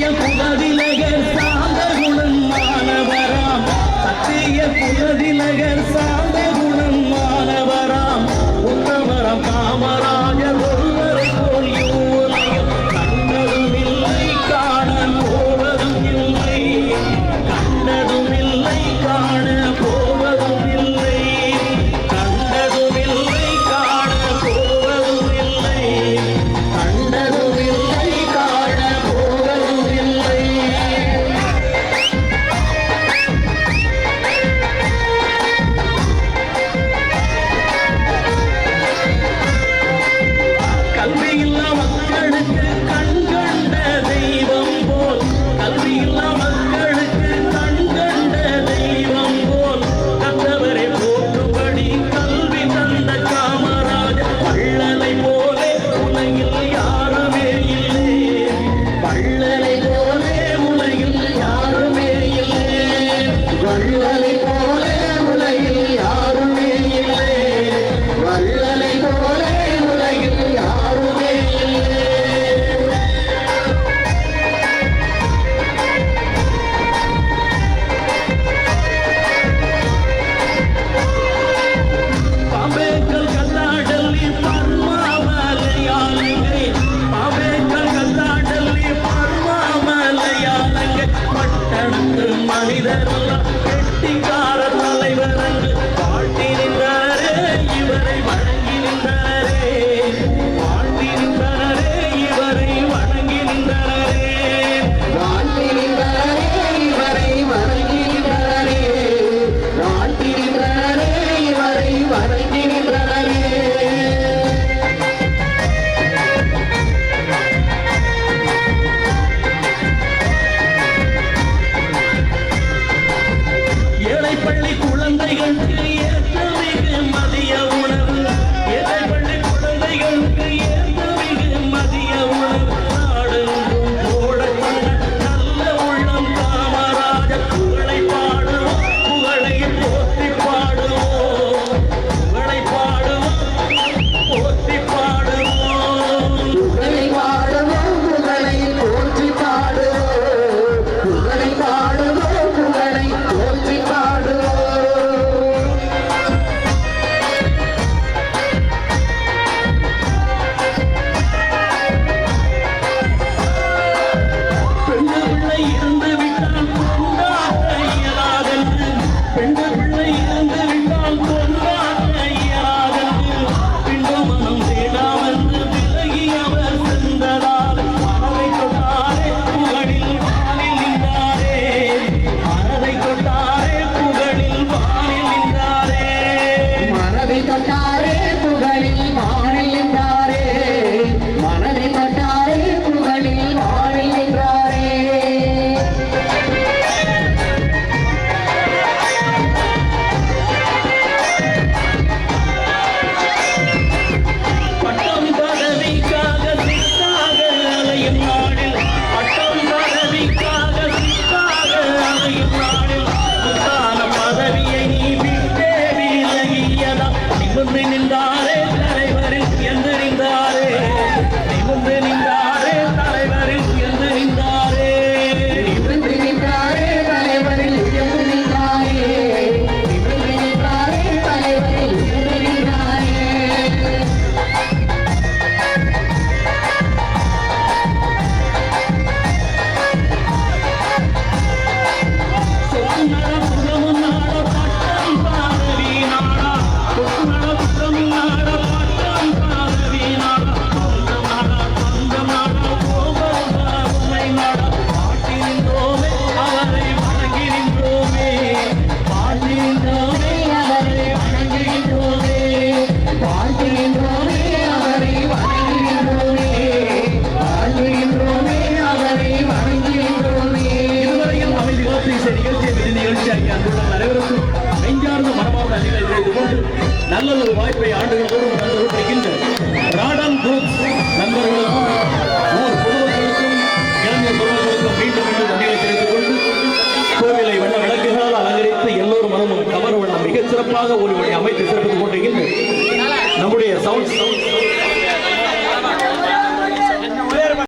William hayırlılar. குழந்தைகளுக்கு ஏற்ற மதிய உணவு. எதிர்பள்ளி குழந்தைகளுக்கு எல்லோர் மனமும் கமர் வண்ணம் மிகச் சிறப்பாக ஒரு அமைத்து சிறப்பித்துக் கொண்டிருக்கின்ற நம்முடைய சவுண்ட்